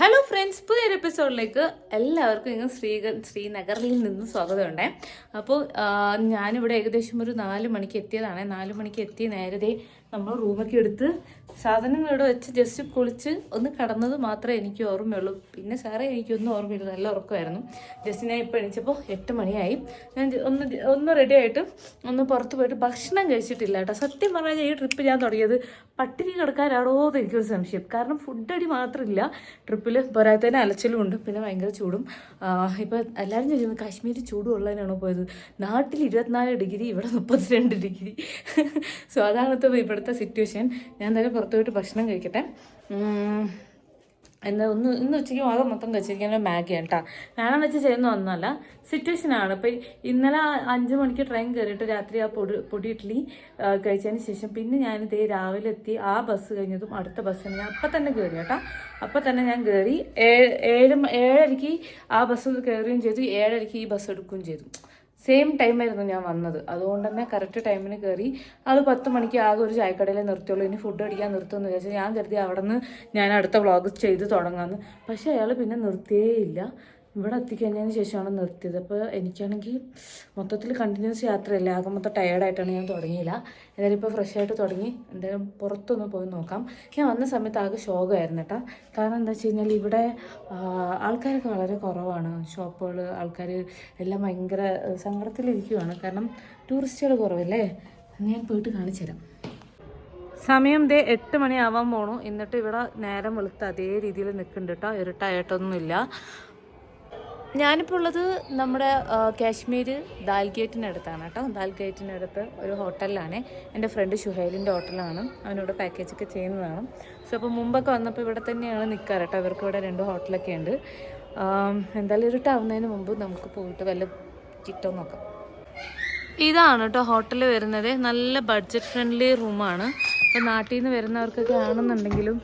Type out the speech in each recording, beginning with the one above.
Hello friends പുതിയൊരു എപ്പിസോഡിലേക്ക് എല്ലാവർക്കും ഇങ്ങനെ ശ്രീ ശ്രീനഗറിൽ നിന്ന് സ്വാഗതമുണ്ട്. അപ്പോൾ ഞാനിവിടെ ഏകദേശം ഒരു നാല് മണിക്ക് എത്തിയതാണ്. നാല് മണിക്ക് എത്തി നേരത്തെ നമ്മൾ റൂമൊക്കെ എടുത്ത് സാധനങ്ങളിവിടെ വെച്ച് ജസ്റ്റ് കുളിച്ച് ഒന്ന് കടന്നത് മാത്രമേ എനിക്ക് ഓർമ്മയുള്ളൂ. പിന്നെ സാറേ എനിക്കൊന്നും ഓർമ്മയില്ല. നല്ല ഉറക്കമായിരുന്നു. ജസ്റ്റ് ഞാൻ ഇപ്പോൾ എണീച്ചപ്പോൾ എട്ട് മണിയായി. ഞാൻ ഒന്ന് ഒന്ന് റെഡി ആയിട്ട് ഒന്ന് പുറത്ത് പോയിട്ട് ഭക്ഷണം കഴിച്ചിട്ടില്ല കേട്ടോ. സത്യം പറഞ്ഞാൽ ഈ ട്രിപ്പ് ഞാൻ തുടങ്ങിയത് പട്ടിണി കിടക്കാനാണോ എന്ന് എനിക്കൊരു സംശയം. കാരണം ഫുഡ് അടി മാത്രമില്ല. ട്രിപ്പിൽ പോരാത്തതിന് അലച്ചിലും ഉണ്ട്. പിന്നെ ഭയങ്കര ചൂടും. ഇപ്പോൾ എല്ലാവരും ചോദിക്കുന്നത് കാശ്മീർ ചൂട് ഉള്ളതിനാണോ പോയത്? നാട്ടിൽ ഇരുപത്തിനാല് ഡിഗ്രി ഇവിടെ മുപ്പത്തിരണ്ട് ഡിഗ്രി. സോ അതാണ് ഇപ്പം ഇവിടുത്തെ സിറ്റുവേഷൻ ഞാൻ തന്നെ പുറത്തു പോയിട്ട് ഭക്ഷണം കഴിക്കട്ടെ. എന്താ ഒന്ന് ഇന്ന് ഉച്ചയ്ക്ക് ആകെ മൊത്തം കഴിച്ചിരിക്കുന്നത് മാഗിയാണ് കേട്ടോ വേണം വെച്ച് ചെയ്യുന്ന ഒന്നുമല്ല. സിറ്റുവേഷനാണ് ഇപ്പം ഇന്നലെ അഞ്ച് മണിക്ക് ട്രെയിൻ കയറിയിട്ട് രാത്രി ആ പൊടി പൊടി ഇഡ്ഡലി കഴിച്ചതിന് ശേഷം പിന്നെ ഞാൻ ഇതേ രാവിലെ എത്തി. ആ ബസ് കഴിഞ്ഞതും അടുത്ത ബസ് ഞാൻ അപ്പം തന്നെ കയറി കേട്ടോ അപ്പം തന്നെ ഞാൻ കയറി ഏഴ് ഏഴ് ഏഴരയ്ക്ക് ആ ബസ് കയറുകയും ചെയ്തു. ഏഴരയ്ക്ക് ഈ ബസ് എടുക്കുകയും ചെയ്തു. സെയിം ടൈമായിരുന്നു ഞാൻ വന്നത്. അതുകൊണ്ട് തന്നെ കറക്റ്റ് ടൈമിന് കയറി അത് പത്ത് മണിക്ക് ആകെ ഒരു ചായക്കടയിലേ നിർത്തിയുള്ളൂ. ഇനി ഫുഡ് അടിക്കാൻ നിർത്തുമെന്ന് വിചാരിച്ചു ഞാൻ കരുതി അവിടെ നിന്ന് ഞാൻ അടുത്ത വ്ളോഗ് ചെയ്ത് തുടങ്ങാമെന്ന് പക്ഷേ അയാൾ പിന്നെ നിർത്തിയേ ഇല്ല. ഇവിടെ എത്തിക്കഴിഞ്ഞതിന് ശേഷമാണ് നിർത്തിയത്. അപ്പോൾ എനിക്കാണെങ്കിൽ മൊത്തത്തിൽ കണ്ടിന്യൂസ് യാത്രയല്ല. ആകെ മൊത്തം ടയേർഡായിട്ടാണ് ഞാൻ തുടങ്ങിയില്ല. എന്തായാലും ഇപ്പോൾ ഫ്രഷ് ആയിട്ട് തുടങ്ങി. എന്തായാലും പുറത്തൊന്ന് പോയി നോക്കാം. ഞാൻ വന്ന സമയത്ത് ആകെ ശോകമായിരുന്നു കേട്ടോ. കാരണം എന്താ വെച്ച് കഴിഞ്ഞാൽ ഇവിടെ ആൾക്കാരൊക്കെ വളരെ കുറവാണ്. ഷോപ്പുകൾ ആൾക്കാർ എല്ലാം ഭയങ്കര സങ്കടത്തിലിരിക്കുവാണ്. കാരണം ടൂറിസ്റ്റുകൾ കുറവല്ലേ. ഞാൻ പോയിട്ട് കാണിച്ചു തരാം. സമയം ദേ എട്ട് മണിയാവാൻ പോണു. എന്നിട്ട് ഇവിടെ നേരം വെളുത്ത് അതേ രീതിയിൽ നിൽക്കുന്നുണ്ട് കേട്ടോ. ഇരുട്ടായിട്ടൊന്നുമില്ല ഞാനിപ്പോൾ ഉള്ളത് നമ്മുടെ കാശ്മീർ ദാൽ ഗേറ്റിനടുത്താണ് കേട്ടോ. ദാൽ ഗേറ്റിനടുത്ത് ഒരു ഹോട്ടലിലാണ്. എന്റെ ഫ്രണ്ട് ഷുഹൈലിന്റെ ഹോട്ടലാണ്. അവനിവിടെ പാക്കേജൊക്കെ ചെയ്യുന്നതാണ്. സോ അപ്പോൾ മുമ്പൊക്കെ വന്നപ്പോൾ ഇവിടെ തന്നെയാണ് നിൽക്കാറ് കേട്ടോ. അവർക്ക് ഇവിടെ രണ്ട് ഹോട്ടലൊക്കെ ഉണ്ട്. എന്തായാലും ഇരുട്ടാവുന്നതിന് മുമ്പ് നമുക്ക് പോയിട്ട് വല്ല ചിറ്റോ നോക്കാം. ഇതാണ് കേട്ടോ ഹോട്ടൽ വരുന്നത്. നല്ല ബഡ്ജറ്റ് ഫ്രണ്ട്ലി റൂമാണ് ഇപ്പോൾ നാട്ടിൽ നിന്ന് വരുന്നവർക്കൊക്കെ ആണെന്നുണ്ടെങ്കിലും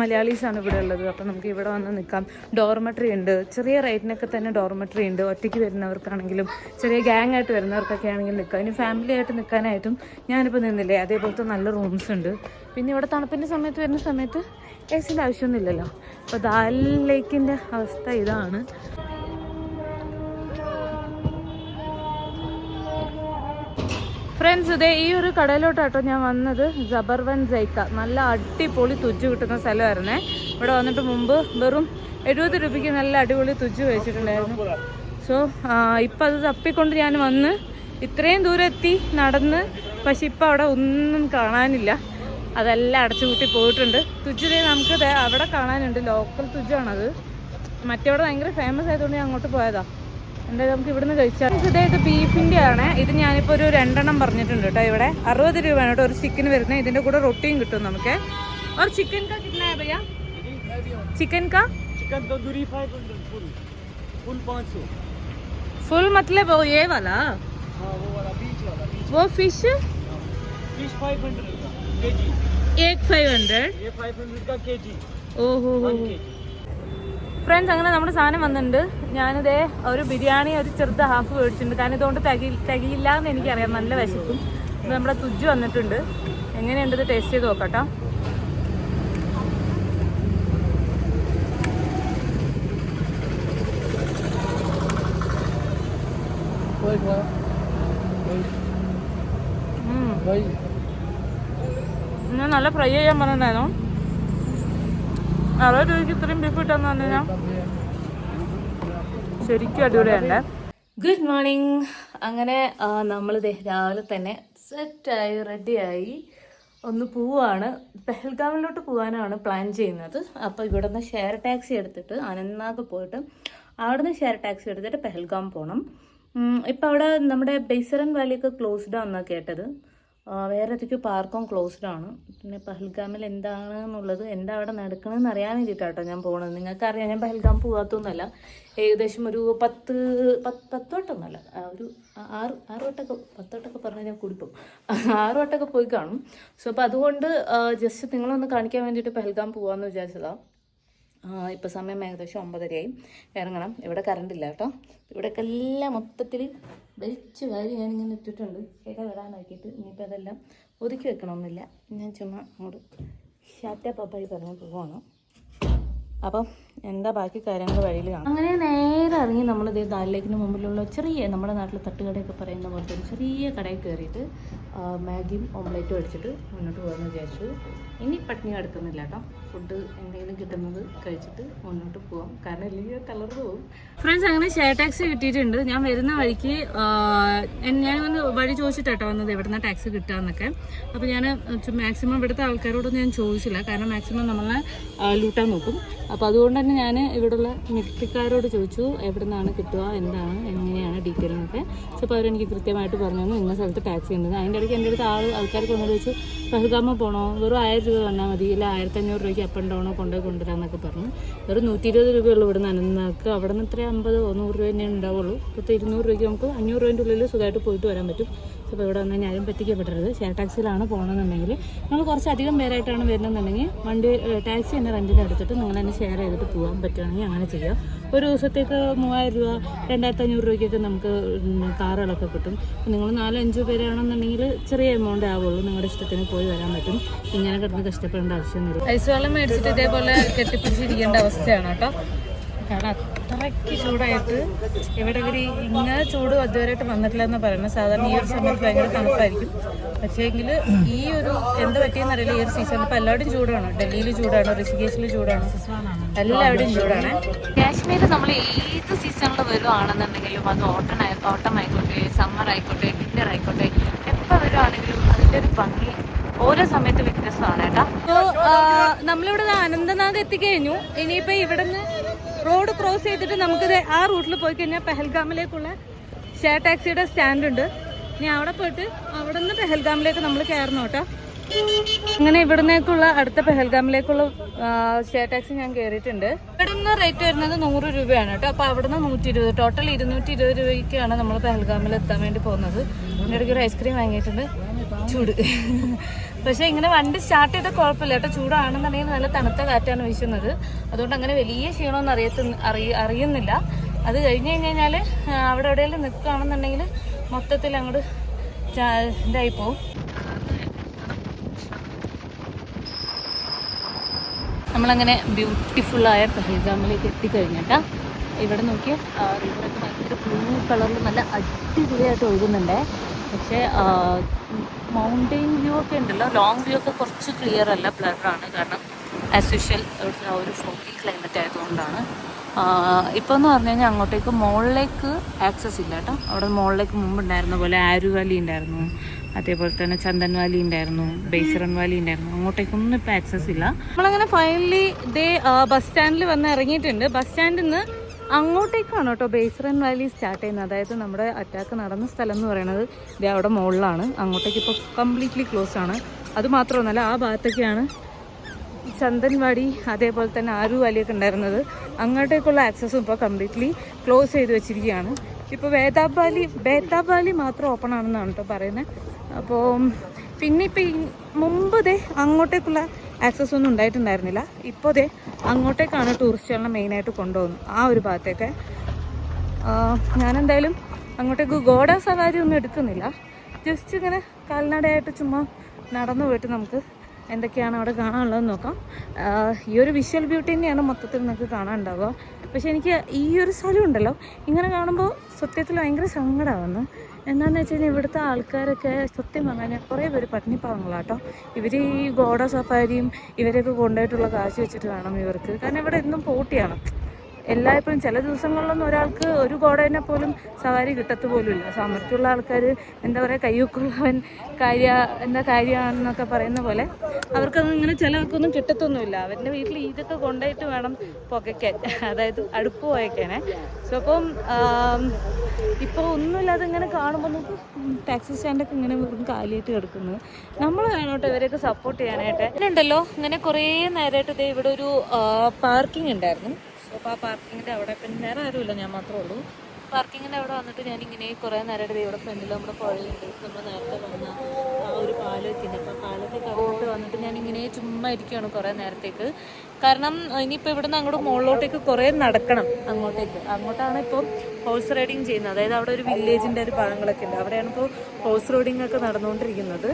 മലയാളീസാണ് ഇവിടെ ഉള്ളത്. അപ്പോൾ നമുക്ക് ഇവിടെ വന്ന് നിൽക്കാം. ഡോർമെട്രി ഉണ്ട്. ചെറിയ റേറ്റിനൊക്കെ തന്നെ ഡോർമെട്രി ഉണ്ട്. ഒറ്റയ്ക്ക് വരുന്നവർക്കാണെങ്കിലും ചെറിയ ഗ്യാങ് ആയിട്ട് വരുന്നവർക്കൊക്കെ ആണെങ്കിലും നിൽക്കാം. ഇനി ഫാമിലി ആയിട്ട് നിൽക്കാനായിട്ടും ഞാനിപ്പോൾ നിന്നില്ലേ? അതേപോലത്തെ നല്ല റൂംസ് ഉണ്ട്. പിന്നെ ഇവിടെ തണുപ്പിന്റെ സമയത്ത് വരുന്ന സമയത്ത് എ സിന്റെ ആവശ്യമൊന്നുമില്ലല്ലോ. അപ്പോൾ ദാൽ ലേക്കിന്റെ അവസ്ഥ ഇതാണ്. ഫ്രണ്ട്സ് ഇതേ ഈ ഒരു കടയിലോട്ടാട്ടോ ഞാൻ വന്നത്. ജബർവൻ ജൈക്ക നല്ല അടിപൊളി തുജ്ജ് കിട്ടുന്ന സ്ഥലമായിരുന്നേ. ഇവിടെ വന്നിട്ട് മുമ്പ് വെറും എഴുപത് രൂപയ്ക്ക് നല്ല അടിപൊളി തുജ്ജ് വെച്ചിട്ടുണ്ടായിരുന്നു സോ ഇപ്പം അത് തപ്പിക്കൊണ്ട് ഞാൻ വന്ന് ഇത്രയും ദൂരം എത്തി നടന്ന് പക്ഷെ ഇപ്പം അവിടെ ഒന്നും കാണാനില്ല. അതെല്ലാം അടച്ചു കൂട്ടി പോയിട്ടുണ്ട്. തുജ്ജിതേ നമുക്ക് അവിടെ കാണാനുണ്ട്. ലോക്കൽ തുജ്ജാണത് മറ്റവിടെ ഭയങ്കര ഫേമസ് ആയതുകൊണ്ട് ഞാൻ അങ്ങോട്ട് പോയതാ. എന്തായാലും നമുക്ക് ഇവിടുന്ന് കഴിച്ചാൽ ഇതേ ഇത് ബീഫിന്റെ ആണ് ഇത് ഞാനിപ്പോൾ ഒരു രണ്ടെണ്ണം പറഞ്ഞിട്ടുണ്ട് കേട്ടോ ഇവിടെ അറുപത് രൂപയാണ് കേട്ടോ ഒരു ചിക്കൻ വരുന്നത് ഇതിന്റെ കൂടെ റൊട്ടിയും കിട്ടും നമുക്ക് और चिकन का कितना है भैया चिकन का chicken tandoori five hundred full full पाँच सौ फुल मतलब वो ये वाला हाँ वो वाला बीच वाला बीच वो फिश फिश फाइव हंड्रेड का के जी एक फाइव हंड्रेड ये फाइव हंड्रेड का के जी ഓഹോ वन के जी ഫ്രണ്ട്സ് അങ്ങനെ നമ്മുടെ സാധനം വന്നിട്ടുണ്ട്. ഞാനിതേ ഒരു ബിരിയാണി ഒരു ചെറുത് ഹാഫ് മേടിച്ചിട്ടുണ്ട്. കാരണം ഇതുകൊണ്ട് തികയി തികയില്ല എന്ന് എനിക്കറിയാം. നല്ല വിശക്കും ഇത് നമ്മുടെ തുജ് വന്നിട്ടുണ്ട്. എങ്ങനെയുണ്ട് ഇത് ടേസ്റ്റ് ചെയ്ത് നോക്കട്ടോ. ഞാൻ നല്ല ഫ്രൈ ചെയ്യാൻ പറഞ്ഞിട്ടുണ്ടായിരുന്നു? അറുപത് രൂപയ്ക്ക് ഇത്രയും ബീഫ് കിട്ടാന്ന് പറഞ്ഞു കഴിഞ്ഞാൽ ശരിക്കും അടിപൊളിയാണ് ഗുഡ് മോർണിംഗ് അങ്ങനെ നമ്മൾ രാവിലെ തന്നെ സെറ്റായി റെഡിയായി ഒന്ന് പോവാണ്. പെഹൽഗാമിലോട്ട് പോകാനാണ് പ്ലാൻ ചെയ്യുന്നത്. അപ്പോൾ ഇവിടെ നിന്ന് ഷെയർ ടാക്സി എടുത്തിട്ട് അനന്ത്നാഗ് പോയിട്ട് അവിടുന്ന് ഷെയർ ടാക്സി എടുത്തിട്ട് പെഹൽഗാം പോകണം ഇപ്പോൾ അവിടെ നമ്മുടെ ബെയ്സറൻ വാലിയൊക്കെ ക്ലോസ്ഡ് ആണെന്നാണ് കേട്ടത്. വേറെ ഏതൊക്കെയോ പാർക്കും ക്ലോസ്ഡ് ആണ്. പിന്നെ പഹൽഗാമിൽ എന്താണ് എന്നുള്ളത് എന്താ അവിടെ നടക്കണമെന്ന് അറിയാൻ വേണ്ടിയിട്ടാട്ടോ ഞാൻ പോകണത് നിങ്ങൾക്ക് അറിയാം ഞാൻ പഹൽഗാം പോകാത്തൊന്നുമല്ല ഏകദേശം ഒരു പത്ത് പത്ത് പത്ത് വട്ടമൊന്നുമല്ല ഒരു ആറ് ആറ് വട്ടമൊക്കെ പത്ത് വട്ടമൊക്കെ പറഞ്ഞാൽ ഞാൻ കുടിപ്പം ആറ് വട്ടമൊക്കെ പോയി കാണും. സോ അപ്പോൾ അതുകൊണ്ട് ജസ്റ്റ് നിങ്ങളൊന്ന് കാണിക്കാൻ വേണ്ടിയിട്ട് പഹൽഗാം പോകാമെന്ന് വിചാരിച്ചതാണ് ഇപ്പോൾ സമയം ഏകദേശം ഒമ്പതരയായി. ഇറങ്ങണം. ഇവിടെ കറണ്ട് ഇല്ല കേട്ടോ. ഇവിടെയൊക്കെ എല്ലാം മൊത്തത്തിൽ വലിച്ച് വാരി ഞാനിങ്ങനെ ഇട്ടിട്ടുണ്ട്. ഇട വിടാനാക്കിയിട്ട് ഇനിയിപ്പോൾ അതെല്ലാം ഒതുക്കി വെക്കണമെന്നില്ല ഞാൻ ചുമ്മാ അങ്ങോട്ട് ഷാറ്റ പപ്പായി പറഞ്ഞ് പോവാണ്. അപ്പം എന്താ ബാക്കി കാര്യങ്ങൾ വഴിയിൽ കാണാം. അങ്ങനെ നേരെ ഇറങ്ങി നമ്മൾ ഇതേ ദാലിലേക്കിന് മുമ്പിലുള്ള ചെറിയ നമ്മുടെ നാട്ടിലെ തട്ടുകടയൊക്കെ പറയുന്ന പോലത്തെ ഒരു ചെറിയ കടയിൽ കയറിയിട്ട് മാഗിയും ഓംലേറ്റും അടിച്ചിട്ട് മുന്നോട്ട് പോകാമെന്ന് വിചാരിച്ചു. ഇനി പട്ടിണി കിടക്കുന്നില്ല കേട്ടോ. ഫുഡ് എന്തെങ്കിലും കിട്ടുന്നത് കഴിച്ചിട്ട് മുന്നോട്ട് പോവാം. കാരണം ഇല്ലെങ്കിൽ തളർന്നു പോകും. ഫ്രണ്ട്സ് അങ്ങനെ ഷെയർ ടാക്സി കിട്ടിയിട്ടുണ്ട്. ഞാൻ വരുന്ന വഴിക്ക് ഞാൻ ഒന്ന് വഴി ചോദിച്ചിട്ടാട്ടോ വന്നത് എവിടുന്ന ടാക്സി കിട്ടാന്നൊക്കെ. അപ്പോൾ ഞാൻ മാക്സിമം ഇവിടുത്തെ ആൾക്കാരോടൊന്നും ഞാൻ ചോദിച്ചില്ല. കാരണം മാക്സിമം നമ്മളെ ലൂട്ടാൻ നോക്കും. അപ്പോൾ അതുകൊണ്ട് തന്നെ ഞാൻ ഇവിടുള്ള മിക്സിക്കാരോട് ചോദിച്ചു എവിടെ നിന്നാണ് കിട്ടുക? എന്താണ്? എങ്ങനെയാണ് ഡീറ്റെയിൽ എന്നൊക്കെ അപ്പോൾ അവരെനിക്ക് കൃത്യമായിട്ട് പറഞ്ഞു തന്നു ഇന്ന സ്ഥലത്ത് ടാക്സി ഉണ്ട് അതിന്റെ ഇടയ്ക്ക് എന്റെ അടുത്ത് ആൾ ആൾക്കാർക്ക് വന്നിട്ട് ചോദിച്ചു പഹൽഗാമ പോകണോ വെറും ആയിരം രൂപ വന്നാൽ മതി ഇല്ല ആയിരത്തി അഞ്ഞൂറ് രൂപയ്ക്ക് അപ്പം ഡൗണോ കൊണ്ടുപോയി കൊണ്ടുവരാമെന്നൊക്കെ പറഞ്ഞു. വെറും നൂറ്റി ഇരുപത് രൂപയുള്ളൂ ഇവിടെ നിന്ന് അനന്തനാക്ക് അവിടെ നിന്ന് ഇത്ര അമ്പതോ നൂറ് രൂപ തന്നെ ഉണ്ടാവുള്ളൂ. ഇപ്പോൾ ഇരുന്നൂറ് രൂപയ്ക്ക് നമുക്ക് അഞ്ഞൂറ് രൂപേന്റെ ഉള്ളിൽ സുഖമായിട്ട് പോയിട്ട് വരാൻ പറ്റും. അപ്പോൾ ഇവിടെ വന്നാൽ ഞാനും പറ്റിക്കപ്പെടരുത് ഷെയർ ടാക്സിയിലാണ് പോകണമെന്നുണ്ടെങ്കിൽ നിങ്ങൾ കുറച്ചധികം പേരായിട്ടാണ് വരുന്നതെന്നുണ്ടെങ്കിൽ വണ്ടി ടാക്സി തന്നെ റെന്റിന് എടുത്തിട്ട് നിങ്ങൾ തന്നെ ഷെയർ ചെയ്തിട്ട് പോകാൻ പറ്റുകയാണെങ്കിൽ അങ്ങനെ ചെയ്യാം. ഒരു ദിവസത്തേക്ക് മൂവായിരം രൂപ രണ്ടായിരത്തി അഞ്ഞൂറ് രൂപയ്ക്കൊക്കെ നമുക്ക് കാറുകളൊക്കെ കിട്ടും. നിങ്ങൾ നാലോ അഞ്ചോ പേരാണെന്നുണ്ടെങ്കിൽ ചെറിയ എമൗണ്ട് ആവുള്ളൂ. നിങ്ങളുടെ ഇഷ്ടത്തിന് പോയി വരാൻ പറ്റും. ഇങ്ങനെ കിടന്ന് കഷ്ടപ്പെടേണ്ട ആവശ്യമൊന്നുമില്ല. ഐസ് വെള്ളം മേടിച്ചിട്ട് ഇതേപോലെ കെട്ടിപ്പിടിച്ചിരിക്കേണ്ട അവസ്ഥയാണ് കേട്ടോ. കാരണം അത്രയ്ക്ക് ചൂടായിട്ട് ഇവിടെ ഇവർ ഇങ്ങനെ ചൂട് അതുവരെയായിട്ട് വന്നിട്ടില്ല എന്ന് പറയുന്നത്. സാധാരണ ഈ ഒരു സമയത്ത് ഭയങ്കര തണുപ്പായിരിക്കും. പക്ഷേ എങ്കിൽ ഈ ഒരു എന്ത് പറ്റിയെന്നറിയില്ല ഈ ഒരു സീസണിൽ ഇപ്പോൾ എല്ലാവരും ചൂടാണ്. ഡൽഹിയിൽ ചൂടാണ് ഋഷികേശിൽ ചൂടാണ്. എല്ലാവരുടെയും ചൂടാണ്. കാശ്മീർ നമ്മൾ ഏത് സീസണിൽ വരുവാണെന്നുണ്ടെങ്കിലും അത് ഓട്ടം ഓട്ടം ആയിക്കോട്ടെ സമ്മർ ആയിക്കോട്ടെ വിന്റർ ആയിക്കോട്ടെ എപ്പോൾ വരുവാണെങ്കിലും അതിന്റെ ഒരു ഭംഗി ഓരോ സമയത്ത് വ്യത്യസ്തമാണ് കേട്ടോ. നമ്മളിവിടെ അനന്തനാഗ് എത്തിക്കഴിഞ്ഞു. ഇനിയിപ്പോൾ ഇവിടുന്ന് റോഡ് ക്രോസ് ചെയ്തിട്ട് നമുക്കിത് ആ റൂട്ടിൽ പോയി കഴിഞ്ഞാൽ പെഹൽഗാമിലേക്കുള്ള ഷെയർ ടാക്സിയുടെ സ്റ്റാൻഡ് ഉണ്ട് ഇനി അവിടെ പോയിട്ട് അവിടെ നിന്ന് പെഹൽഗാമിലേക്ക് നമ്മൾ കയറണം കേട്ടോ. അങ്ങനെ ഇവിടുന്നേക്കുള്ള അടുത്ത പെഹൽഗാമിലേക്കുള്ള ഷെയർ ടാക്സി ഞാൻ കയറിയിട്ടുണ്ട്. ഇവിടെ നിന്ന് റേറ്റ് വരുന്നത് നൂറ് രൂപയാണ് കേട്ടോ. അപ്പോൾ അവിടെ നിന്ന് നൂറ്റി ഇരുപത് ടോട്ടൽ ഇരുന്നൂറ്റി ഇരുപത് രൂപയ്ക്കാണ് നമ്മൾ പെഹൽഗാമിൽ എത്താൻ വേണ്ടി പോകുന്നത്. അതിന്റെ ഇടയ്ക്ക് ഒരു ഐസ്ക്രീം വാങ്ങിയിട്ടുണ്ട്. ചൂട്. പക്ഷേ ഇങ്ങനെ വണ്ടി സ്റ്റാർട്ട് ചെയ്ത കുഴപ്പമില്ല കേട്ടോ. ചൂടാണെന്നുണ്ടെങ്കിൽ നല്ല തണുത്ത കാറ്റാണ് വീശുന്നത്. അതുകൊണ്ട് അങ്ങനെ വലിയ ക്ഷീണമൊന്നും അറിയത്ത അറിയ അറിയുന്നില്ല. അത് കഴിഞ്ഞ് കഴിഞ്ഞ് കഴിഞ്ഞാൽ അവിടെ എവിടെയെങ്കിലും നിൽക്കുകയാണെന്നുണ്ടെങ്കിൽ മൊത്തത്തിൽ അങ്ങോട്ട് ഇതായി പോവും. നമ്മളങ്ങനെ ബ്യൂട്ടിഫുള്ളായ പെഹൽഗാമിലേക്ക് എത്തിക്കഴിഞ്ഞിട്ടാ. ഇവിടെ നോക്കിയാൽ റിവറൊക്കെ ഭയങ്കര ബ്ലൂ കളറിൽ നല്ല അടിപൊളിയായിട്ട് ഒഴുകുന്നുണ്ട്. പക്ഷേ മൗണ്ടെയിൻ വ്യൂ ഒക്കെ ഉണ്ടല്ലോ. ലോങ് വ്യൂ ഒക്കെ കുറച്ച് ക്ലിയർ അല്ല ബ്ലറാണ് കാരണം ആസ് യൂഷ്വൽ ഒരു ഫോക്കി ക്ലൈമറ്റ് ആയതുകൊണ്ടാണ്. ഇപ്പോൾ എന്ന് പറഞ്ഞു കഴിഞ്ഞാൽ അങ്ങോട്ടേക്ക് മുകളിലേക്ക് ആക്സസ് ഇല്ല കേട്ടോ. അവിടെ മുകളിലേക്ക് മുമ്പ് ഉണ്ടായിരുന്ന പോലെ ആരു വാലി ഉണ്ടായിരുന്നു. അതേപോലെ തന്നെ ചന്ദൻ വാലി ഉണ്ടായിരുന്നു. ബേസറൻ വാലി ഉണ്ടായിരുന്നു. അങ്ങോട്ടേക്കൊന്നും ഇപ്പോൾ ആക്സസ് ഇല്ല. നമ്മളങ്ങനെ ഫൈനലി ഇതേ ബസ് സ്റ്റാൻഡിൽ വന്ന് ഇറങ്ങിയിട്ടുണ്ട്. ബസ് സ്റ്റാൻഡിൽ നിന്ന് അങ്ങോട്ടേക്കാണ് കേട്ടോ ബേസറൻ വാലി സ്റ്റാർട്ട് ചെയ്യുന്നത്. അതായത് നമ്മുടെ അറ്റാക്ക് നടന്ന സ്ഥലം എന്ന് പറയുന്നത് ഇത് അവിടെ മുകളിലാണ് അങ്ങോട്ടേക്ക് ഇപ്പോൾ കംപ്ലീറ്റ്ലി ക്ലോസ് ആണ്. അത് മാത്രമൊന്നുമല്ല ആ ഭാഗത്തൊക്കെയാണ് ചന്ദൻവാടി അതേപോലെ തന്നെ ആരു വാലിയൊക്കെ ഉണ്ടായിരുന്നത്. അങ്ങോട്ടേക്കുള്ള ആക്സസും ഇപ്പോൾ കംപ്ലീറ്റ്ലി ക്ലോസ് ചെയ്ത് വെച്ചിരിക്കുകയാണ്. ഇപ്പോൾ വേതാബ് വാലി ബേതാബ് വാലി മാത്രം ഓപ്പൺ ആണെന്നാണ് കേട്ടോ പറയുന്നത്. അപ്പോൾ പിന്നെ ഇപ്പം മുമ്പ് ദേ അങ്ങോട്ടേക്കുള്ള ആക്സസ് ഒന്നും ഉണ്ടായിട്ടുണ്ടായിരുന്നില്ല. ഇപ്പോൾ ദേ അങ്ങോട്ടേക്കാണ് ടൂറിസ്റ്റുകളെ മെയിനായിട്ട് കൊണ്ടുപോകുന്നത്. ആ ഒരു ഭാഗത്തേക്ക്. ഞാനെന്തായാലും അങ്ങോട്ടേക്ക് ഗോഡ സവാരി ഒന്നും എടുക്കുന്നില്ല. ജസ്റ്റ് ഇങ്ങനെ കാൽനടയായിട്ട് ചുമ്മാ നടന്നു പോയിട്ട് നമുക്ക് എന്തൊക്കെയാണ് അവിടെ കാണാനുള്ളതെന്ന് നോക്കാം. ഈ ഒരു വിഷ്വൽ ബ്യൂട്ടി തന്നെയാണ് മൊത്തത്തിൽ നിങ്ങൾക്ക് കാണാനുണ്ടാവുക. പക്ഷെ എനിക്ക് ഈ ഒരു സ്ഥലം ഉണ്ടല്ലോ. ഇങ്ങനെ കാണുമ്പോൾ സത്യത്തിൽ ഭയങ്കര സങ്കടമാണ് എന്താണെന്ന് വെച്ച് കഴിഞ്ഞാൽ ഇവിടുത്തെ ആൾക്കാരൊക്കെ സത്യം പറഞ്ഞു കഴിഞ്ഞാൽ കുറേ പേര് പട്ടിണിപ്പാവങ്ങളാട്ടോ ഇവർ ഈ ഗോഡ സഫാരിയും ഇവരെയൊക്കെ കൊണ്ടുപോയിട്ടുള്ള കാശ് വെച്ചിട്ട് വേണം ഇവർക്ക്. കാരണം ഇവിടെ എന്നും പോട്ടിയാണ്. എല്ലായ്പ്പോഴും ചില ദിവസങ്ങളിലൊന്നും ഒരാൾക്ക് ഒരു കോടേനെ പോലും സവാരി കിട്ടത്ത് പോലുമില്ല. സമർത്ഥുള്ള ആൾക്കാർ എന്താ പറയുക കയ്യൂക്കുള്ളവൻ കാര്യ എന്താ കാര്യമാണെന്നൊക്കെ പറയുന്ന പോലെ അവർക്കൊന്നും ഇങ്ങനെ ചിലർക്കൊന്നും കിട്ടത്തൊന്നുമില്ല. അവരുടെ വീട്ടിൽ ഇതൊക്കെ കൊണ്ടുപോയിട്ട് വേണം പുകയ്ക്കാൻ. അതായത് അടുപ്പ് പുകയ്ക്കാനേ. സോ അപ്പം ഇപ്പോൾ ഒന്നുമില്ലാതെ ഇങ്ങനെ കാണുമ്പോൾ നമുക്ക് ടാക്സി സ്റ്റാൻഡൊക്കെ ഇങ്ങനെ വെറും കാലിയായിട്ട് കിടക്കുന്നത് നമ്മൾ വേണോട്ടോ ഇവരെയൊക്കെ സപ്പോർട്ട് ചെയ്യാനായിട്ട്. ഉണ്ടല്ലോ ഇങ്ങനെ കുറേ നേരമായിട്ട് ഇവിടെ ഒരു പാർക്കിംഗ് ഉണ്ടായിരുന്നു. അപ്പോൾ ആ പാർക്കിങ്ങിന്റെ അവിടെ പിന്നെ വേറെ ആരുമില്ല ഞാൻ മാത്രമേ ഉള്ളൂ. പാർക്കിങ്ങിന്റെ അവിടെ വന്നിട്ട് ഞാൻ ഞാനിങ്ങനെ കുറേ നേരമായിട്ട് ഇവിടെ ഫ്രണ്ടിൽ നമ്മുടെ പുഴയുണ്ട്. നമ്മൾ നേരത്തെ വന്ന ആ ഒരു പാലത്തിന്റെ അപ്പോൾ പാലത്തേക്ക് അകത്തോട്ട് വന്നിട്ട് ഞാനിങ്ങനെ ചുമ്മാ ഇരിക്കുകയാണ് കുറേ നേരത്തേക്ക്. കാരണം ഇനിയിപ്പോൾ ഇവിടുന്ന് അങ്ങോട്ട് മുകളിലോട്ടേക്ക് കുറേ നടക്കണം അങ്ങോട്ടേക്ക്. അങ്ങോട്ടാണ് ഇപ്പോൾ ഹോഴ്സ് റൈഡിങ് ചെയ്യുന്നത്. അതായത് അവിടെ ഒരു വില്ലേജിന്റെ ഒരു ഭാഗങ്ങളൊക്കെ ഉണ്ട്. അവിടെയാണ് ഇപ്പോൾ ഹോഴ്സ് റൈഡിംഗ് ഒക്കെ നടന്നുകൊണ്ടിരിക്കുന്നത്.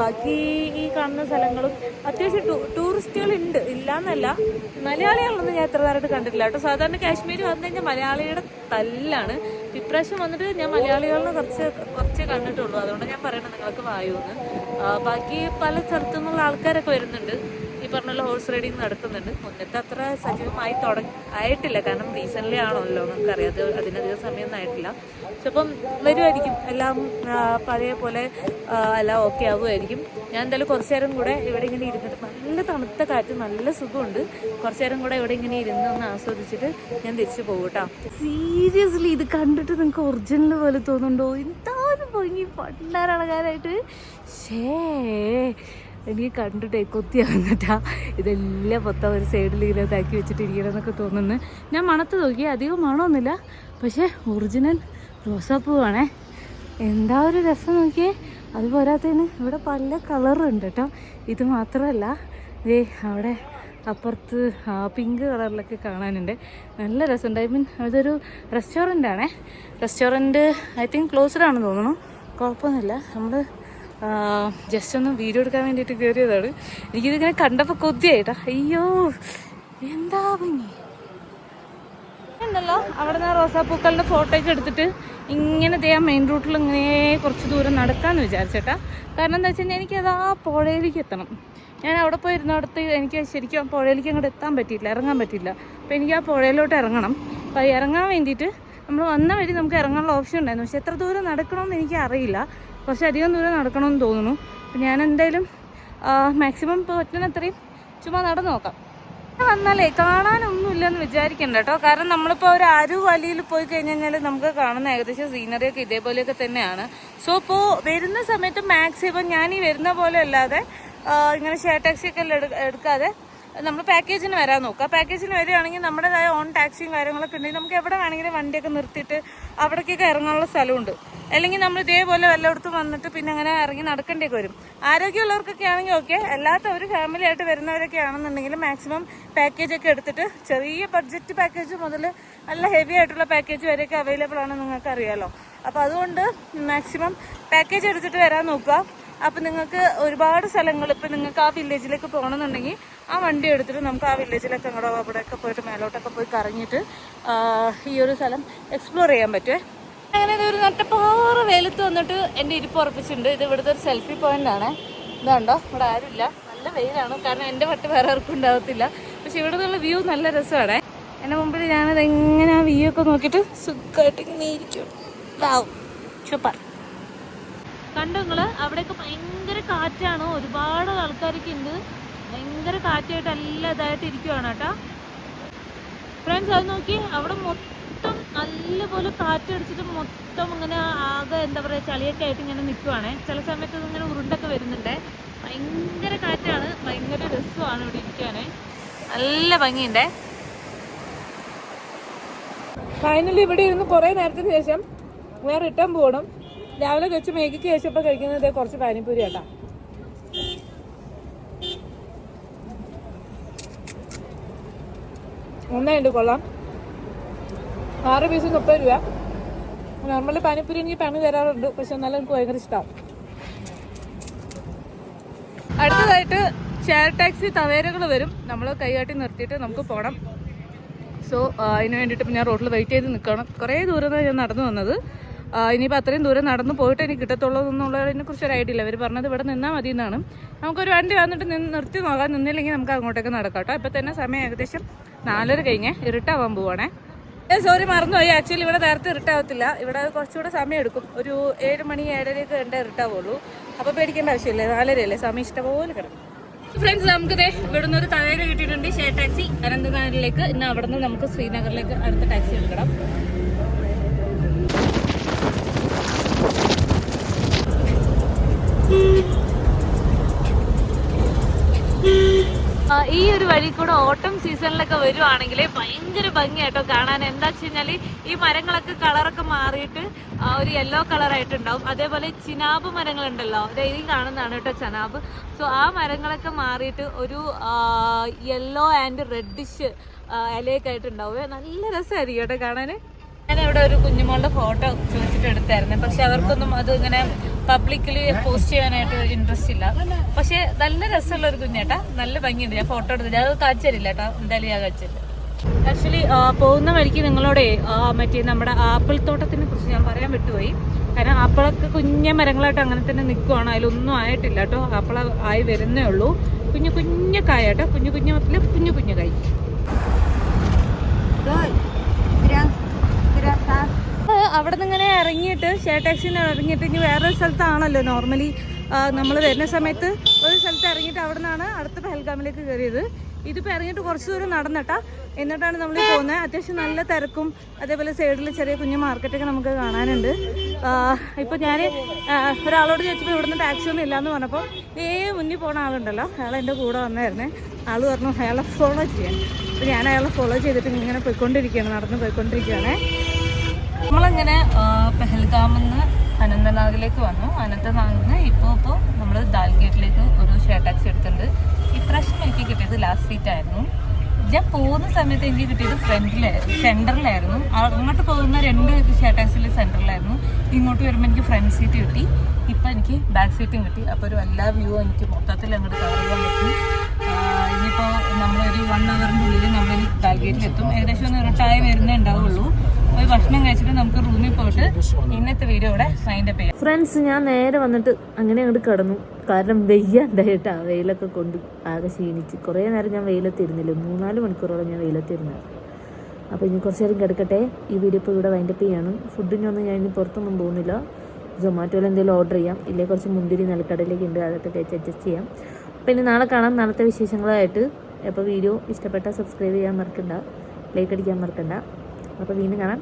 ബാക്കി ഈ കാണുന്ന സ്ഥലങ്ങളും അത്യാവശ്യം ടൂ ടൂറിസ്റ്റുകൾ ഉണ്ട് ഇല്ലാന്നല്ല. മലയാളികളൊന്നും ഞാൻ എത്ര നേരമായിട്ട് കണ്ടിട്ടില്ല കേട്ടോ. സാധാരണ കാശ്മീർ വന്നു കഴിഞ്ഞാൽ മലയാളിയുടെ തല്ലാണ്. ഇപ്രാവശ്യം വന്നിട്ട് ഞാൻ മലയാളികളെ കുറച്ച് കുറച്ചേ കണ്ടിട്ടുള്ളൂ. അതുകൊണ്ട് ഞാൻ പറയണത് നിങ്ങൾക്ക് വായുന്ന് ബാക്കി പല സ്ഥലത്തു നിന്നുള്ള ആൾക്കാരൊക്കെ വരുന്നുണ്ട്. പറഞ്ഞ പോലെ ഹോഴ്സ് റൈഡിങ് നടക്കുന്നുണ്ട് മുന്നത്തെ അത്ര സജീവമായി തുടങ്ങി ആയിട്ടില്ല. കാരണം റീസെന്റ്ലി ആണല്ലോ നമുക്കറിയാം. അത് അതിനധികം സമയമൊന്നും ആയിട്ടില്ല. ചിലപ്പം വരുമായിരിക്കും എല്ലാം പഴയ പോലെ എല്ലാം ഓക്കെ ആവുമായിരിക്കും ഞാൻ എന്തായാലും കുറച്ച് നേരം കൂടെ ഇവിടെ ഇങ്ങനെ ഇരുന്നിട്ട് നല്ല തണുത്ത കാറ്റ് നല്ല സുഖമുണ്ട്. കുറച്ച് നേരം കൂടെ ഇവിടെ ഇങ്ങനെ ഇരുന്ന് ഒന്ന് ആസ്വദിച്ചിട്ട് ഞാൻ തിരിച്ചു പോകും കേട്ടോ. സീരിയസ്ലി ഇത് കണ്ടിട്ട് നിങ്ങൾക്ക് ഒറിജിനൽ പോലെ തോന്നുന്നുണ്ടോ? എന്താണ് ഭംഗി പണ്ടാരളകാരായിട്ട്. ഷേ എനിക്ക് കണ്ടിട്ടേ വന്നിട്ടാ ഇതെല്ലാം മൊത്തം ഒരു സൈഡിൽ ഇങ്ങനെ ഇതാക്കി വെച്ചിട്ട് ഇരിക്കണമെന്നൊക്കെ തോന്നുന്നു. ഞാൻ മണത്ത് നോക്കി അധികം മണമൊന്നുമില്ല. പക്ഷേ ഒറിജിനൽ റോസാപ്പൂവാണേ. എന്താ ഒരു രസം നോക്കിയേ? അത് പോരാത്തതിന് ഇവിടെ പല കളറുണ്ട് കേട്ടോ. ഇത് മാത്രമല്ല ഏ അവിടെ അപ്പുറത്ത് പിങ്ക് കളറിലൊക്കെ കാണാനുണ്ട്. നല്ല രസമുണ്ട്. ഐ മീൻ അതൊരു റെസ്റ്റോറന്റ് ആണേ റെസ്റ്റോറന്റ് ഐ തിങ്ക് ക്ലോസ്ഡ് ആണെന്ന് തോന്നുന്നു. കുഴപ്പമൊന്നുമില്ല. നമ്മൾ ജസ്റ്റ് ഒന്ന് വീഡിയോ എടുക്കാൻ വേണ്ടിയിട്ട് കയറിയതാണ് എനിക്കിതിങ്ങനെ കണ്ടപ്പോൾ കൊതിയായിട്ടാ. അയ്യോ എന്താ ഭംഗി? ഉണ്ടല്ലോ അവിടെ നിന്ന് റോസാപ്പൂക്കളുടെ ഫോട്ടോ ഒക്കെ എടുത്തിട്ട് ഇങ്ങനെ ആ മെയിൻ റൂട്ടിൽ ഇങ്ങനെ കുറച്ച് ദൂരം നടക്കാമെന്ന് വിചാരിച്ചേട്ടാ. കാരണം എന്താ വെച്ച് കഴിഞ്ഞാൽ എനിക്കത് ആ പുഴയിലേക്ക് എത്തണം. ഞാൻ അവിടെ പോയി ഇരുന്നിടത്ത് എനിക്ക് ശരിക്കും ആ പുഴയിലേക്ക് അങ്ങോട്ട് എത്താൻ പറ്റിയില്ല ഇറങ്ങാൻ പറ്റിയില്ല. അപ്പോൾ എനിക്ക് ആ പുഴയിലോട്ട് ഇറങ്ങണം. അപ്പോൾ ഇറങ്ങാൻ വേണ്ടിയിട്ട് നമ്മൾ വന്ന വഴി നമുക്ക് ഇറങ്ങാനുള്ള ഓപ്ഷൻ ഉണ്ടായിരുന്നു. പക്ഷെ എത്ര ദൂരം നടക്കണമെന്ന് എനിക്ക് അറിയില്ല. കുറച്ച് അധികം ദൂരം നടക്കണമെന്ന് തോന്നുന്നു. അപ്പം ഞാൻ എന്തായാലും മാക്സിമം ഇപ്പോൾ പറ്റുന്നത്രയും ചുമ്മാ നടന്നു നോക്കാം. വന്നാലേ കാണാനൊന്നുമില്ലെന്ന് വിചാരിക്കണ്ട കേട്ടോ. കാരണം നമ്മളിപ്പോൾ ഒരു അരു വലിയിൽ പോയി കഴിഞ്ഞ് കഴിഞ്ഞാൽ നമുക്ക് കാണുന്ന ഏകദേശം സീനറിയൊക്കെ ഇതേപോലെയൊക്കെ തന്നെയാണ്. സോ ഇപ്പോൾ വരുന്ന സമയത്ത് മാക്സിമം ഞാൻ ഈ വരുന്ന പോലെ അല്ലാതെ ഇങ്ങനെ ഷെയർ ടാക്സി ഒക്കെ എടുക്കാതെ നമ്മൾ പാക്കേജിന് വരാൻ നോക്കുക. പാക്കേജിന് വരികയാണെങ്കിൽ നമ്മുടേതായ ഓൺ ടാക്സിയും കാര്യങ്ങളൊക്കെ ഉണ്ടെങ്കിൽ നമുക്ക് എവിടെ വേണമെങ്കിലും വണ്ടിയൊക്കെ നിർത്തിയിട്ട് അവിടേക്കൊക്കെ ഇറങ്ങാനുള്ള സ്ഥലമുണ്ട്. അല്ലെങ്കിൽ നമ്മൾ ഇതേപോലെ വല്ലയിടത്തും വന്നിട്ട് പിന്നെ അങ്ങനെ ഇറങ്ങി നടക്കേണ്ടിയൊക്കെ വരും. ആരോഗ്യമുള്ളവർക്കൊക്കെ ആണെങ്കിൽ ഓക്കെ ഒരു ഫാമിലി ആയിട്ട് വരുന്നവരൊക്കെ ആണെന്നുണ്ടെങ്കിൽ മാക്സിമം പാക്കേജ് ഒക്കെ എടുത്തിട്ട് ചെറിയ ബഡ്ജറ്റ് പാക്കേജ് മുതൽ നല്ല ഹെവി ആയിട്ടുള്ള പാക്കേജ് വരെയൊക്കെ അവൈലബിൾ ആണ് നിങ്ങൾക്ക് അറിയാമല്ലോ അപ്പോൾ അതുകൊണ്ട് മാക്സിമം പാക്കേജ് എടുത്തിട്ട് വരാൻ നോക്കുക. അപ്പം നിങ്ങൾക്ക് ഒരുപാട് സ്ഥലങ്ങൾ ഇപ്പം നിങ്ങൾക്ക് ആ വില്ലേജിലേക്ക് പോകണമെന്നുണ്ടെങ്കിൽ ആ വണ്ടി എടുത്തിട്ട് നമുക്ക് ആ വില്ലേജിലൊക്കെ അങ്ങോട്ട് അവിടെയൊക്കെ പോയിട്ട് മേലോട്ടൊക്കെ പോയി കറങ്ങിയിട്ട് ഈ ഒരു സ്ഥലം എക്സ്പ്ലോർ ചെയ്യാൻ പറ്റുമേ അങ്ങനെ ഇതൊരു നട്ടപ്പാറ വെയിലത്ത് വന്നിട്ട് എന്റെ ഇരിപ്പ് ഉറപ്പിച്ചിട്ടുണ്ട്. ഇത് ഇവിടുത്തെ ഒരു സെൽഫി പോയിന്റ് ആണ്. ഇതാണ്ടോ? ഇവിടെ ആരുമില്ല. നല്ല വെയിലാണ്. കാരണം എന്റെ വട്ട് വേറെ ആർക്കും ഉണ്ടാവത്തില്ല. പക്ഷെ ഇവിടെ നിന്നുള്ള വ്യൂ നല്ല രസമാണ്. എന്റെ മുമ്പിൽ ഞാനത് എങ്ങനെ ആ വ്യൂ ഒക്കെ നോക്കിയിട്ട് സുഖമായിട്ട് ഇങ്ങനെ ഇരിക്കും. സൂപ്പർ. കണ്ടോ നിങ്ങൾ? അവിടെയൊക്കെ ഭയങ്കര കാറ്റാണ്. ഒരുപാട് ആൾക്കാരൊക്കെ ഉണ്ട്. ഭയങ്കര കാറ്റായിട്ട് എല്ലാം ഇതായിട്ട് ഇരിക്കുവാണ് കേട്ടോ. ഫ്രണ്ട്സ് അത് നോക്കി. അവിടെ മൊത്തം നല്ലപോലെ കാറ്റടിച്ചിട്ട് മൊത്തം ഇങ്ങനെ ആകെ എന്താ പറയുക ചളിയൊക്കെ ആയിട്ട് ഇങ്ങനെ നിൽക്കുവാണേ ചില സമയത്ത് ഇങ്ങനെ ഉരുണ്ടൊക്കെ വരുന്നുണ്ട്. ഭയങ്കര കാറ്റാണ്. ഭയങ്കര രസമാണ് ഇവിടെ ഇരിക്കാനേ നല്ല ഭംഗിയുണ്ടേ. ഫൈനലി ഇവിടെ ഇരുന്ന് കുറേ നേരത്തിന് ശേഷം ഞാൻ റിട്ടേൺ പോകണം. രാവിലെ കഴിച്ച് മേക്കിക്ക് ശേഷം ഇപ്പം കഴിക്കുന്നത് കുറച്ച് പാനിപ്പൂരി കേട്ടാ ഒന്നായിട്ട് കൊള്ളാം. ആറ് പീസ് മുപ്പത് രൂപ. നോർമലി പാനിപ്പൂരി എനിക്ക് പണി തരാറുണ്ട് പക്ഷെ എന്നാലും എനിക്ക് ഭയങ്കര ഇഷ്ടമാണ് അടുത്തതായിട്ട് ഷെയർ ടാക്സി തവേരകൾ വരും. നമ്മൾ കൈകാട്ടി നിർത്തിയിട്ട് നമുക്ക് പോകണം സോ അതിന് വേണ്ടിയിട്ട് ഞാൻ റോഡിൽ വെയിറ്റ് ചെയ്ത് നിൽക്കണം കുറേ ദൂരം ഞാൻ നടന്നു വന്നത്. ഇനിയിപ്പോൾ അത്രയും ദൂരം നടന്നു പോയിട്ട് എനിക്ക് കിട്ടത്തുള്ളൂ എന്നുള്ളതിനെ കുറിച്ച് ഒരു ഐഡിയ ഇല്ല. അവർ പറഞ്ഞത് ഇവിടെ നിന്നാൽ മതി എന്നാണ്. നമുക്കൊരു വണ്ടി വന്നിട്ട് നിന്ന് നിർത്തി നോക്കാം നിന്നില്ലെങ്കിൽ നമുക്ക് അങ്ങോട്ടേക്ക് നടക്കാം കേട്ടോ. ഇപ്പം തന്നെ സമയം ഏകദേശം നാലര കഴിഞ്ഞ് ഇരുട്ടാവാൻ പോവാണേ. സോറി മറന്നുപോയി ആക്ച്വലി ഇവിടെ നേരത്തെ ഇരുട്ടാവത്തില്ല. ഇവിടെ കുറച്ചുകൂടെ സമയം എടുക്കും. ഒരു ഏഴ് മണി ഏഴരയൊക്കെ കണ്ടേ ഇരുട്ടാവുള്ളൂ. അപ്പോൾ പേടിക്കേണ്ട ആവശ്യമില്ല. നാലരയല്ലേ? സമയം ഇഷ്ടപോലെ കിടക്കും. ഫ്രണ്ട്സ് നമുക്ക് ദേ ഇവിടുന്ന് ഒരു തവേര കിട്ടിയിട്ടുണ്ട് ഷെയർ ടാക്സി അനന്തനാഗറിലേക്ക് ഇന്ന് അവിടെ നിന്ന് നമുക്ക് ശ്രീനഗറിലേക്ക് അടുത്ത ടാക്സി എടുക്കണം. ഈ ഒരു വഴി കൂടെ ഓട്ടം സീസണിലൊക്കെ വരുവാണെങ്കിൽ ഭയങ്കര ഭംഗിയായിട്ടോ കാണാൻ. എന്താ വെച്ച് കഴിഞ്ഞാൽ ഈ മരങ്ങളൊക്കെ കളറൊക്കെ മാറിയിട്ട് ഒരു യെല്ലോ കളറായിട്ടുണ്ടാവും അതേപോലെ ചിനാബ് മരങ്ങളുണ്ടല്ലോ ഈ കാണുന്നതാണ് കേട്ടോ ചനാബ്. സോ ആ മരങ്ങളൊക്കെ മാറിയിട്ട് ഒരു യെല്ലോ ആൻഡ് റെഡിഷ് ഇലയൊക്കെ ആയിട്ടുണ്ടാവുക നല്ല രസമായിരിക്കും കേട്ടോ കാണാൻ ഞാൻ ഒരു കുഞ്ഞുമോളുടെ ഫോട്ടോ ചോദിച്ചിട്ട് എടുത്തായിരുന്നു. പക്ഷെ അവർക്കൊന്നും അത് ഇങ്ങനെ പബ്ലിക്കലി പോസ്റ്റ് ചെയ്യാനായിട്ട് ഇൻട്രസ്റ്റ് ഇല്ല. പക്ഷെ നല്ല രസമുള്ള ഒരു കുഞ്ഞേട്ടാ. നല്ല ഭംഗിയുണ്ട്. ഞാൻ ഫോട്ടോ എടുത്തില്ല അത് കാച്ചരില്ല കേട്ടോ. എന്തായാലും ഞാൻ കാച്ചരില്ല ആക്ച്വലി പോകുന്ന വഴിക്ക് നിങ്ങളോടെ മറ്റേ നമ്മുടെ ആപ്പിൾ തോട്ടത്തിനെ കുറിച്ച് ഞാൻ പറയാൻ വിട്ടുപോയി. കാരണം ആപ്പിളൊക്കെ കുഞ്ഞ മരങ്ങളായിട്ട് അങ്ങനെ തന്നെ നിൽക്കുവാണ് അതിലൊന്നും ആയിട്ടില്ല കേട്ടോ. ആപ്പിള ആയി വരുന്നേ ഉള്ളൂ. കുഞ്ഞു കുഞ്ഞു കായ കേട്ടോ. കുഞ്ഞു കുഞ്ഞു കുഞ്ഞു കുഞ്ഞു കായ്. അവിടെ നിന്ന് ഇങ്ങനെ ഇറങ്ങിയിട്ട് ഷെയർ ടാക്സിയിൽ ഇറങ്ങിയിട്ട് ഇനി വേറൊരു സ്ഥലത്താണല്ലോ. നോർമലി നമ്മൾ വരുന്ന സമയത്ത് ഒരു സ്ഥലത്ത് ഇറങ്ങിയിട്ട് അവിടെ നിന്നാണ് അടുത്ത പെഹൽഗാമിലേക്ക് കയറിയത്. ഇതിപ്പോൾ ഇറങ്ങിയിട്ട് കുറച്ച് ദൂരം നടന്നിട്ടാ. എന്നിട്ടാണ് നമ്മൾ പോകുന്നത്. അത്യാവശ്യം നല്ല തിരക്കും അതേപോലെ സൈഡിൽ ചെറിയ കുഞ്ഞു മാർക്കറ്റൊക്കെ നമുക്ക് കാണാനുണ്ട്. ഇപ്പോൾ ഞാൻ ഒരാളോട് ചോദിച്ചപ്പോൾ ഇവിടുന്ന് ടാക്സി ഒന്നും ഇല്ലയെന്ന് പറഞ്ഞപ്പോൾ ഏ മുന്നിൽ പോണ ആളുണ്ടല്ലോ. അയാൾ എന്റെ കൂടെ വന്നായിരുന്നേ ആൾ പറഞ്ഞു അയാളെ ഫോളോ ചെയ്യാൻ. അപ്പോൾ ഞാൻ അയാളെ ഫോളോ ചെയ്തിട്ട് ഇങ്ങനെ പോയിക്കൊണ്ടിരിക്കുകയാണ് നടന്ന് പോയിക്കൊണ്ടിരിക്കുകയാണേ. നമ്മളിങ്ങനെ പെഹൽഗാമിൽ അനന്തനാഗിലേക്ക് വന്നു. അനന്തനാഗിൽ നിന്ന് ഇപ്പോൾ ഇപ്പോൾ നമ്മൾ ദാൽഗേറ്റിലേക്ക് ഒരു ഷെയർ ടാക്സി എടുത്തിട്ടുണ്ട്. ഇപ്രാവശ്യം എനിക്ക് കിട്ടിയത് ലാസ്റ്റ് സീറ്റ് ആയിരുന്നു. ഞാൻ പോകുന്ന സമയത്ത് എനിക്ക് കിട്ടിയത് ഫ്രണ്ടിലായിരുന്നു സെന്ററിലായിരുന്നു അങ്ങോട്ട് പോകുന്ന രണ്ട് ഷെയർ ടാക്സിയിൽ സെന്ററിലായിരുന്നു ഇങ്ങോട്ട് വരുമ്പോൾ എനിക്ക് ഫ്രണ്ട് സീറ്റ് കിട്ടി. ഇപ്പം എനിക്ക് ബാക്ക് സീറ്റും കിട്ടി. അപ്പോൾ ഒരു എല്ലാ വ്യൂ എനിക്ക് മൊത്തത്തിൽ അങ്ങോട്ട് കവർ ചെയ്യാൻ പറ്റി ഇനിയിപ്പോൾ നമ്മളൊരു വൺ അവറിന്റെ ഉള്ളിൽ നമ്മൾ ദാൽഗേറ്റിലെത്തും. ഏകദേശം ഒന്ന് ഇരട്ടായി വരുന്നേ ഉണ്ടാവുള്ളൂ. പോയി ഭക്ഷണം കഴിച്ചിട്ട് നമുക്ക് റൂമിൽ പോയിട്ട് ഇന്നത്തെ വീഡിയോ ഇവിടെ മൈൻഡ് അപ്പ് ചെയ്യാം. ഫ്രണ്ട്സ് ഞാൻ നേരെ വന്നിട്ട് അങ്ങനെ അങ്ങോട്ട് കടന്നു. കാരണം വെയ്യാണ്ടായിട്ടാ വെയിലൊക്കെ കൊണ്ട് ആകെ ക്ഷീണിച്ച്. കുറേ നേരം ഞാൻ വെയിലത്തിരുന്നില്ല. മൂന്നാൽ മണിക്കൂറോളം ഞാൻ വെയിലത്തിരുന്നത് അപ്പോൾ ഇനി കുറച്ച് നേരം കിടക്കട്ടെ. ഈ വീഡിയോ ഇപ്പോൾ ഇവിടെ വൈൻഡപ്പ് ചെയ്യാണ്. ഫുഡിനൊന്നും ഞാൻ ഇനി പുറത്തൊന്നും പോകുന്നില്ല. സൊമാറ്റോയിൽ എന്തെങ്കിലും ഓർഡർ ചെയ്യാം. ഇല്ലേ കുറച്ച് മുന്തിരി നിലക്കടയിലേക്ക് ഉണ്ട്. അതൊക്കെ കഴിച്ച് അഡ്ജസ്റ്റ് ചെയ്യാം. അപ്പോൾ ഇനി നാളെ കാണാം. നാളത്തെ വിശേഷങ്ങളായിട്ട്. അപ്പോൾ വീഡിയോ ഇഷ്ടപ്പെട്ടാൽ സബ്സ്ക്രൈബ് ചെയ്യാൻ മറക്കണ്ട. ലൈക്ക് അടിക്കാൻ മറക്കണ്ട. അപ്പോൾ വീണ്ടും കാണാം.